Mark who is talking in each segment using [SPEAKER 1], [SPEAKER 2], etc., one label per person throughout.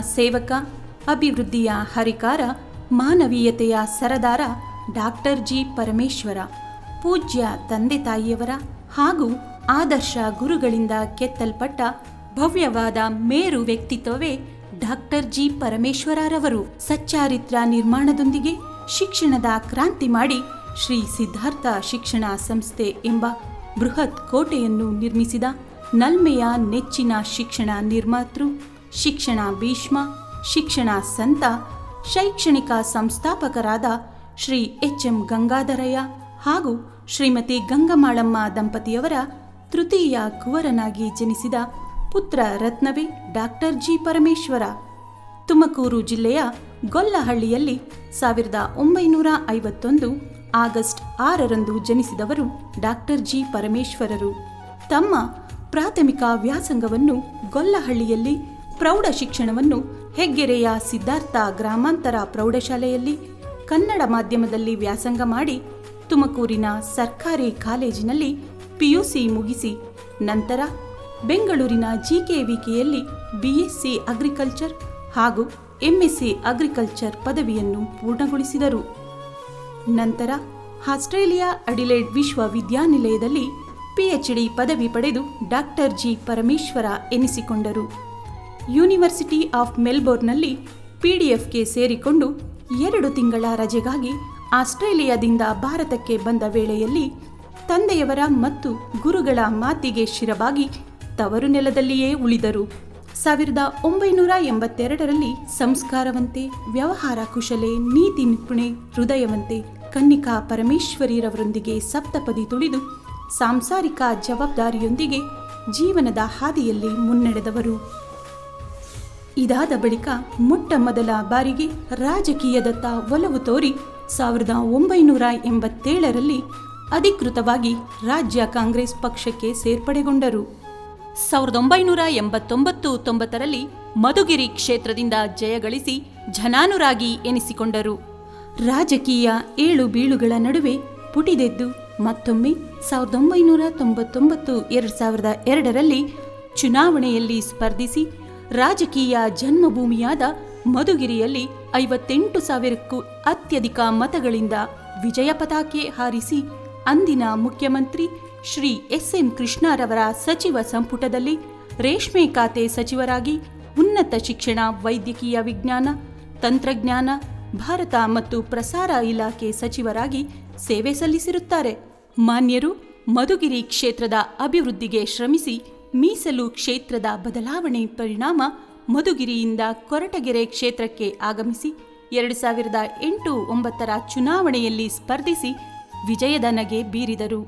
[SPEAKER 1] ಸೇವಕ, ಅಭಿವೃದ್ಧಿಯ ಹರಿಕಾರ, ಮಾನವೀಯತೆಯ ಸರದಾರ ಡಾಕ್ಟರ್ ಜಿ. ಪರಮೇಶ್ವರ, ಪೂಜ್ಯ ತಂದೆ ತಾಯಿಯವರ ಹಾಗೂ ಆದರ್ಶ ಗುರುಗಳಿಂದ ಕೆತ್ತಲ್ಪಟ್ಟ ಭವ್ಯವಾದ ಮೇರು ವ್ಯಕ್ತಿತ್ವವೇ ಡಾಕ್ಟರ್ ಜಿ. ಪರಮೇಶ್ವರರವರು. ಸಚ್ಚಾರಿತ್ರ ನಿರ್ಮಾಣದೊಂದಿಗೆ ಶಿಕ್ಷಣದ ಕ್ರಾಂತಿ ಮಾಡಿ ಶ್ರೀ ಸಿದ್ಧಾರ್ಥ ಶಿಕ್ಷಣ ಸಂಸ್ಥೆ ಎಂಬ ಬೃಹತ್ ಕೋಟೆಯನ್ನು ನಿರ್ಮಿಸಿದ ನಲ್ಮೆಯ ನೆಚ್ಚಿನ ಶಿಕ್ಷಣ ನಿರ್ಮಾತೃ ಶಿಕ್ಷಣ ಭೀಷ್ಮ, ಶಿಕ್ಷಣ ಸಂತ, ಶೈಕ್ಷಣಿಕ ಸಂಸ್ಥಾಪಕರಾದ ಶ್ರೀ ಎಚ್ ಎಂ ಗಂಗಾಧರಯ್ಯ ಹಾಗೂ ಶ್ರೀಮತಿ ಗಂಗಮಾಳಮ್ಮ ದಂಪತಿಯವರ ತೃತೀಯ ಕುವರನಾಗಿ ಜನಿಸಿದ ಪುತ್ರ ರತ್ನವೇ ಡಾಕ್ಟರ್ ಜಿ ಪರಮೇಶ್ವರ. ತುಮಕೂರು ಜಿಲ್ಲೆಯ ಗೊಲ್ಲಹಳ್ಳಿಯಲ್ಲಿ ಸಾವಿರದ ಒಂಬೈನೂರ ಐವತ್ತೊಂದು ಆಗಸ್ಟ್ ಆರರಂದು ಜನಿಸಿದವರು ಡಾಕ್ಟರ್ ಜಿ ಪರಮೇಶ್ವರರು. ತಮ್ಮ ಪ್ರಾಥಮಿಕ ವ್ಯಾಸಂಗವನ್ನು ಗೊಲ್ಲಹಳ್ಳಿಯಲ್ಲಿ ಪ್ರೌಢ ಶಿಕ್ಷಣವನ್ನು ಹೆಗ್ಗೆರೆಯ ಸಿದ್ಧಾರ್ಥ ಗ್ರಾಮಾಂತರ ಪ್ರೌಢಶಾಲೆಯಲ್ಲಿ ಕನ್ನಡ ಮಾಧ್ಯಮದಲ್ಲಿ ವ್ಯಾಸಂಗ ಮಾಡಿ ತುಮಕೂರಿನ ಸರ್ಕಾರಿ ಕಾಲೇಜಿನಲ್ಲಿ ಪಿಯುಸಿ ಮುಗಿಸಿ ನಂತರ ಬೆಂಗಳೂರಿನ ಜಿಕೆವಿಕೆಯಲ್ಲಿ ಬಿಎಸ್ಸಿ ಅಗ್ರಿಕಲ್ಚರ್ ಹಾಗೂ ಎಂಎಸ್ಸಿ ಅಗ್ರಿಕಲ್ಚರ್ ಪದವಿಯನ್ನು ಪೂರ್ಣಗೊಳಿಸಿದರು. ನಂತರ ಆಸ್ಟ್ರೇಲಿಯಾ ಅಡಿಲೇಡ್ ವಿಶ್ವವಿದ್ಯಾನಿಲಯದಲ್ಲಿ ಪಿಎಚ್ಡಿ ಪದವಿ ಪಡೆದು ಡಾಕ್ಟರ್ ಜಿ ಪರಮೇಶ್ವರ ಎನಿಸಿಕೊಂಡರು. ಯೂನಿವರ್ಸಿಟಿ ಆಫ್ ಮೆಲ್ಬೋರ್ನ್ನಲ್ಲಿ ಎಫ್ಗೆ ಸೇರಿಕೊಂಡು ಎರಡು ತಿಂಗಳ ರಜೆಗಾಗಿ ಆಸ್ಟ್ರೇಲಿಯಾದಿಂದ ಭಾರತಕ್ಕೆ ಬಂದ ವೇಳೆಯಲ್ಲಿ ತಂದೆಯವರ ಮತ್ತು ಗುರುಗಳ ಮಾತಿಗೆ ಶಿರವಾಗಿ ತವರು ನೆಲದಲ್ಲಿಯೇ ಉಳಿದರು. ಸಾವಿರದ ಒಂಬೈನೂರ ಎಂಬತ್ತೆರಡರಲ್ಲಿ ಸಂಸ್ಕಾರವಂತೆ, ವ್ಯವಹಾರ ಕುಶಲೆ, ನೀತಿ ನಿಪುಣೆ, ಹೃದಯವಂತೆ ಕನ್ನಿಕಾ ಪರಮೇಶ್ವರಿರವರೊಂದಿಗೆ ಸಪ್ತಪದಿ ತುಳಿದು ಸಾಂಸಾರಿಕ ಜವಾಬ್ದಾರಿಯೊಂದಿಗೆ ಜೀವನದ ಹಾದಿಯಲ್ಲಿ ಮುನ್ನಡೆದವರು. ಇದಾದ ಬಳಿಕ ಮೊಟ್ಟ ಮೊದಲ ಬಾರಿಗೆ ರಾಜಕೀಯದತ್ತ ಒಲವು ತೋರಿ ಸಾವಿರದ ಒಂಬೈನೂರ ಎಂಬತ್ತೇಳರಲ್ಲಿ ಅಧಿಕೃತವಾಗಿ ರಾಜ್ಯ ಕಾಂಗ್ರೆಸ್ ಪಕ್ಷಕ್ಕೆ ಸೇರ್ಪಡೆಗೊಂಡರು. ಸಾವಿರದ ಒಂಬೈನೂರ ಎಂಬತ್ತೊಂಬತ್ತು ತೊಂಬತ್ತರಲ್ಲಿ ಮಧುಗಿರಿ ಕ್ಷೇತ್ರದಿಂದ ಜಯಗಳಿಸಿ ಜನಾನುರಾಗಿ ಎನಿಸಿಕೊಂಡರು. ರಾಜಕೀಯ ಏಳು ಬೀಳುಗಳ ನಡುವೆ ಪುಟಿದೆದ್ದು ಮತ್ತೊಮ್ಮೆ ಸಾವಿರದ ಒಂಬೈನೂರ ತೊಂಬತ್ತೊಂಬತ್ತು ಎರಡು ಸಾವಿರದ ಎರಡರಲ್ಲಿ ಚುನಾವಣೆಯಲ್ಲಿ ಸ್ಪರ್ಧಿಸಿ ರಾಜಕೀಯ ಜನ್ಮಭೂಮಿಯಾದ ಮಧುಗಿರಿಯಲ್ಲಿ ಐವತ್ತೆಂಟು ಸಾವಿರಕ್ಕೂ ಅತ್ಯಧಿಕ ಮತಗಳಿಂದ ವಿಜಯ ಪತಾಕೆ ಹಾರಿಸಿ ಅಂದಿನ ಮುಖ್ಯಮಂತ್ರಿ ಶ್ರೀ ಎಸ್ ಎಂ ಕೃಷ್ಣರವರ ಸಚಿವ ಸಂಪುಟದಲ್ಲಿ ರೇಷ್ಮೆ ಖಾತೆ ಸಚಿವರಾಗಿ ಉನ್ನತ ಶಿಕ್ಷಣ, ವೈದ್ಯಕೀಯ ವಿಜ್ಞಾನ, ತಂತ್ರಜ್ಞಾನ, ಭಾರತ ಮತ್ತು ಪ್ರಸಾರ ಇಲಾಖೆ ಸಚಿವರಾಗಿ ಸೇವೆ ಸಲ್ಲಿಸಿರುತ್ತಾರೆ. ಮಾನ್ಯರು ಮಧುಗಿರಿ ಕ್ಷೇತ್ರದ ಅಭಿವೃದ್ಧಿಗೆ ಶ್ರಮಿಸಿ ಮೀಸಲು ಕ್ಷೇತ್ರದ ಬದಲಾವಣೆ ಪರಿಣಾಮ ಮಧುಗಿರಿಯಿಂದ ಕೊರಟಗೆರೆ ಕ್ಷೇತ್ರಕ್ಕೆ ಆಗಮಿಸಿ ಎರಡು ಸಾವಿರದ ಎಂಟು ಒಂಬತ್ತರ ಚುನಾವಣೆಯಲ್ಲಿ ಸ್ಪರ್ಧಿಸಿ ವಿಜಯದ ನಗೆ ಬೀರಿದರು.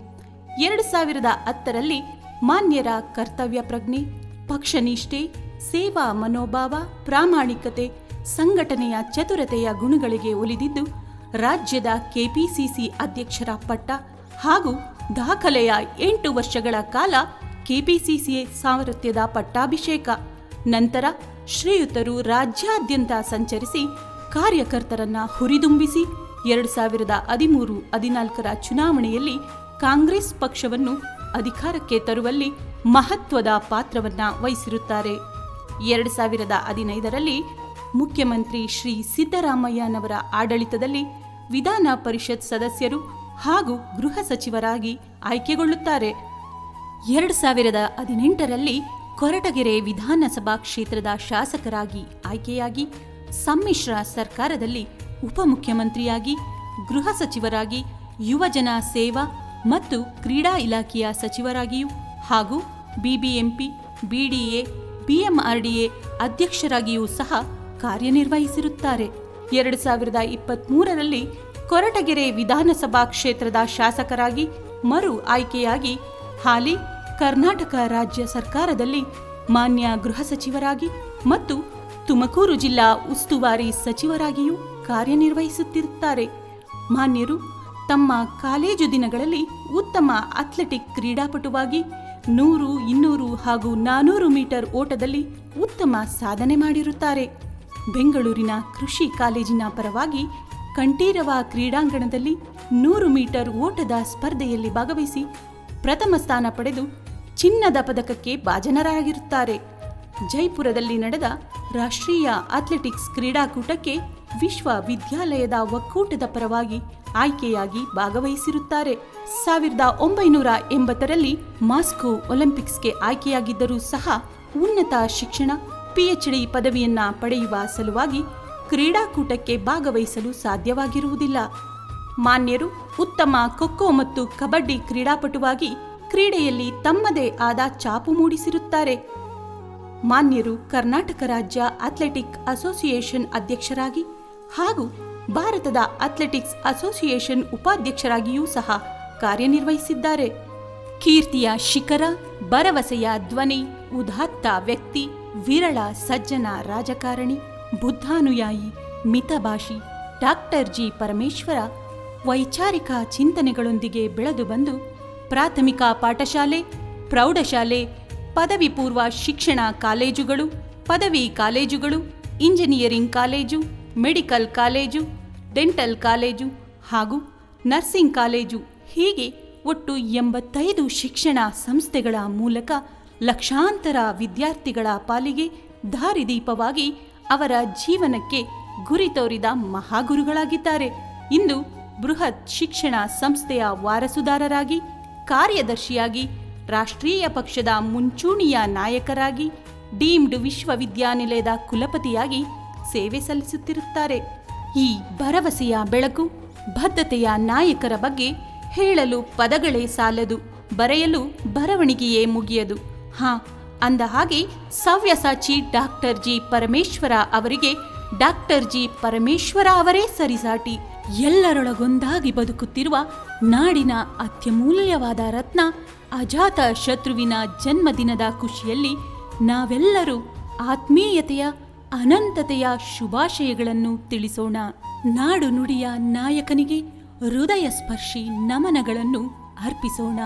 [SPEAKER 1] ಎರಡು ಸಾವಿರದ ಹತ್ತರಲ್ಲಿ ಮಾನ್ಯರ ಕರ್ತವ್ಯ ಪ್ರಜ್ಞೆ, ಪಕ್ಷನಿಷ್ಠೆ, ಸೇವಾ ಮನೋಭಾವ, ಪ್ರಾಮಾಣಿಕತೆ, ಸಂಘಟನೆಯ ಚತುರತೆಯ ಗುಣಗಳಿಗೆ ಒಲಿದಿದ್ದು ರಾಜ್ಯದ ಕೆಪಿಸಿಸಿ ಅಧ್ಯಕ್ಷರ ಪಟ್ಟ ಹಾಗೂ ದಾಖಲೆಯ ಎಂಟು ವರ್ಷಗಳ ಕಾಲ ಕೆಪಿಸಿಸಿ ಸಾಮರ್ಥ್ಯದ ಪಟ್ಟಾಭಿಷೇಕ. ನಂತರ ಶ್ರೀಯುತರು ರಾಜ್ಯಾದ್ಯಂತ ಸಂಚರಿಸಿ ಕಾರ್ಯಕರ್ತರನ್ನ ಹುರಿದುಂಬಿಸಿ ಎರಡು ಸಾವಿರದ ಹದಿಮೂರು ಹದಿನಾಲ್ಕರ ಚುನಾವಣೆಯಲ್ಲಿ ಕಾಂಗ್ರೆಸ್ ಪಕ್ಷವನ್ನು ಅಧಿಕಾರಕ್ಕೆ ತರುವಲ್ಲಿ ಮಹತ್ವದ ಪಾತ್ರವನ್ನ ವಹಿಸಿರುತ್ತಾರೆ. ಎರಡು ಸಾವಿರದ ಹದಿನೈದರಲ್ಲಿ ಮುಖ್ಯಮಂತ್ರಿ ಶ್ರೀ ಸಿದ್ದರಾಮಯ್ಯನವರ ಆಡಳಿತದಲ್ಲಿ ವಿಧಾನ ಪರಿಷತ್ ಸದಸ್ಯರು ಹಾಗೂ ಗೃಹ ಸಚಿವರಾಗಿ ಆಯ್ಕೆಗೊಳ್ಳುತ್ತಾರೆ. ಎರಡು ಸಾವಿರದ ಹದಿನೆಂಟರಲ್ಲಿ ಕೊರಟಗೆರೆ ವಿಧಾನಸಭಾ ಕ್ಷೇತ್ರದ ಶಾಸಕರಾಗಿ ಆಯ್ಕೆಯಾಗಿ ಸಮ್ಮಿಶ್ರ ಸರ್ಕಾರದಲ್ಲಿ ಉಪಮುಖ್ಯಮಂತ್ರಿಯಾಗಿ, ಗೃಹ ಸಚಿವರಾಗಿ ಯುವಜನ ಸೇವಾ ಮತ್ತು ಕ್ರೀಡಾ ಇಲಾಖೆಯ ಸಚಿವರಾಗಿಯೂ ಹಾಗೂ ಬಿಬಿಎಂಪಿ, ಬಿಡಿಎ, ಬಿಎಂಆರ್ಡಿಎ ಅಧ್ಯಕ್ಷರಾಗಿಯೂ ಸಹ ಕಾರ್ಯನಿರ್ವಹಿಸಿರುತ್ತಾರೆ. ಎರಡು ಸಾವಿರದ ಇಪ್ಪತ್ತ್ಮೂರರಲ್ಲಿ ಕೊರಟಗೆರೆ ವಿಧಾನಸಭಾ ಕ್ಷೇತ್ರದ ಶಾಸಕರಾಗಿ ಮರು ಆಯ್ಕೆಯಾಗಿ ಹಾಲಿ ಕರ್ನಾಟಕ ರಾಜ್ಯ ಸರ್ಕಾರದಲ್ಲಿ ಮಾನ್ಯ ಗೃಹ ಸಚಿವರಾಗಿ ಮತ್ತು ತುಮಕೂರು ಜಿಲ್ಲಾ ಉಸ್ತುವಾರಿ ಸಚಿವರಾಗಿಯೂ ಕಾರ್ಯನಿರ್ವಹಿಸುತ್ತಿರುತ್ತಾರೆ. ಮಾನ್ಯರು ತಮ್ಮ ಕಾಲೇಜು ದಿನಗಳಲ್ಲಿ ಉತ್ತಮ ಅಥ್ಲೆಟಿಕ್ ಕ್ರೀಡಾಪಟುವಾಗಿ ನೂರು, ಇನ್ನೂರು ಹಾಗೂ ನಾನೂರು ಮೀಟರ್ ಓಟದಲ್ಲಿ ಉತ್ತಮ ಸಾಧನೆ ಮಾಡಿರುತ್ತಾರೆ. ಬೆಂಗಳೂರಿನ ಕೃಷಿ ಕಾಲೇಜಿನ ಪರವಾಗಿ ಕಂಠೀರವ ಕ್ರೀಡಾಂಗಣದಲ್ಲಿ ನೂರು ಮೀಟರ್ ಓಟದ ಸ್ಪರ್ಧೆಯಲ್ಲಿ ಭಾಗವಹಿಸಿ ಪ್ರಥಮ ಸ್ಥಾನ ಪಡೆದು ಚಿನ್ನದ ಪದಕಕ್ಕೆ ಭಾಜನರಾಗಿರುತ್ತಾರೆ. ಜೈಪುರದಲ್ಲಿ ನಡೆದ ರಾಷ್ಟ್ರೀಯ ಅಥ್ಲೆಟಿಕ್ಸ್ ಕ್ರೀಡಾಕೂಟಕ್ಕೆ ವಿಶ್ವವಿದ್ಯಾಲಯದ ಒಕ್ಕೂಟದ ಪರವಾಗಿ ಆಯ್ಕೆಯಾಗಿ ಭಾಗವಹಿಸಿರುತ್ತಾರೆ. ಸಾವಿರದ ಒಂಬೈನೂರ ಎಂಬತ್ತರಲ್ಲಿ ಮಾಸ್ಕೋ ಒಲಿಂಪಿಕ್ಸ್ಗೆ ಆಯ್ಕೆಯಾಗಿದ್ದರೂ ಸಹ ಉನ್ನತ ಶಿಕ್ಷಣ, ಪಿಎಚ್ಡಿ ಪದವಿಯನ್ನ ಪಡೆಯುವ ಸಲುವಾಗಿ ಕ್ರೀಡಾಕೂಟಕ್ಕೆ ಭಾಗವಹಿಸಲು ಸಾಧ್ಯವಾಗಿರುವುದಿಲ್ಲ. ಮಾನ್ಯರು ಉತ್ತಮ ಖೋಖೋ ಮತ್ತು ಕಬಡ್ಡಿ ಕ್ರೀಡಾಪಟುವಾಗಿ ಕ್ರೀಡೆಯಲ್ಲಿ ತಮ್ಮದೇ ಆದ ಚಾಪು ಮೂಡಿಸಿರುತ್ತಾರೆ. ಮಾನ್ಯರು ಕರ್ನಾಟಕ ರಾಜ್ಯ ಅಥ್ಲೆಟಿಕ್ ಅಸೋಸಿಯೇಷನ್ ಅಧ್ಯಕ್ಷರಾಗಿ ಹಾಗೂ ಭಾರತದ ಅಥ್ಲೆಟಿಕ್ಸ್ ಅಸೋಸಿಯೇಷನ್ ಉಪಾಧ್ಯಕ್ಷರಾಗಿಯೂ ಸಹ ಕಾರ್ಯನಿರ್ವಹಿಸಿದ್ದಾರೆ. ಕೀರ್ತಿಯ ಶಿಖರ, ಭರವಸೆಯ ಧ್ವನಿ, ಉದಾತ್ತ ವ್ಯಕ್ತಿ, ವಿರಳ ಸಜ್ಜನ ರಾಜಕಾರಣಿ, ಬುದ್ಧಾನುಯಾಯಿ, ಮಿತಭಾಷಿ ಡಾಕ್ಟರ್ ಜಿ ಪರಮೇಶ್ವರ ವೈಚಾರಿಕ ಚಿಂತನೆಗಳೊಂದಿಗೆ ಬೆಳೆದು ಬಂದು ಪ್ರಾಥಮಿಕ ಪಾಠಶಾಲೆ, ಪ್ರೌಢಶಾಲೆ ಪದವಿ ಪೂರ್ವ ಶಿಕ್ಷಣ ಕಾಲೇಜುಗಳು, ಪದವಿ ಕಾಲೇಜುಗಳು, engineering college, medical college, dental college ಹಾಗೂ ನರ್ಸಿಂಗ್ ಕಾಲೇಜು ಹೀಗೆ ಒಟ್ಟು ಎಂಬತ್ತೈದು ಶಿಕ್ಷಣ ಸಂಸ್ಥೆಗಳ ಮೂಲಕ ಲಕ್ಷಾಂತರ ವಿದ್ಯಾರ್ಥಿಗಳ ಪಾಲಿಗೆ ದಾರಿದೀಪವಾಗಿ ಅವರ ಜೀವನಕ್ಕೆ ಗುರಿ ತೋರಿದ ಮಹಾಗುರುಗಳಾಗಿದ್ದಾರೆ. ಇಂದು ಬೃಹತ್ ಶಿಕ್ಷಣ ಸಂಸ್ಥೆಯ ವಾರಸುದಾರರಾಗಿ, ಕಾರ್ಯದರ್ಶಿಯಾಗಿ, ರಾಷ್ಟ್ರೀಯ ಪಕ್ಷದ ಮುಂಚೂಣಿಯ ನಾಯಕರಾಗಿ, ಡೀಮ್ಡ್ ವಿಶ್ವವಿದ್ಯಾನಿಲಯದ ಕುಲಪತಿಯಾಗಿ ಸೇವೆ ಸಲ್ಲಿಸುತ್ತಿರುತ್ತಾರೆ. ಈ ಭರವಸೆಯ ಬೆಳಕು ಬದ್ಧತೆಯ ನಾಯಕರ ಬಗ್ಗೆ ಹೇಳಲು ಪದಗಳೇ ಸಾಲದು, ಬರೆಯಲು ಬರವಣಿಗೆಯೇ ಮುಗಿಯದು. ಹಾ, ಅಂದ ಹಾಗೆ ಸವ್ಯಸಾಚಿ ಡಾಕ್ಟರ್ ಜಿ ಪರಮೇಶ್ವರ ಅವರಿಗೆ ಡಾಕ್ಟರ್ ಜಿ ಪರಮೇಶ್ವರ ಅವರೇ ಸರಿಸಾಟಿ. ಎಲ್ಲರೊಳಗೊಂದಾಗಿ ಬದುಕುತ್ತಿರುವ ನಾಡಿನ ಅತ್ಯಮೂಲ್ಯವಾದ ರತ್ನ, ಅಜಾತ ಶತ್ರುವಿನ ಜನ್ಮದಿನದ ಖುಷಿಯಲ್ಲಿ ನಾವೆಲ್ಲರೂ ಆತ್ಮೀಯತೆಯ, ಅನಂತತೆಯ ಶುಭಾಶಯಗಳನ್ನು ತಿಳಿಸೋಣ. ನಾಡು ನುಡಿಯ ನಾಯಕನಿಗೆ ಹೃದಯ ಸ್ಪರ್ಶಿ ನಮನಗಳನ್ನು ಅರ್ಪಿಸೋಣ.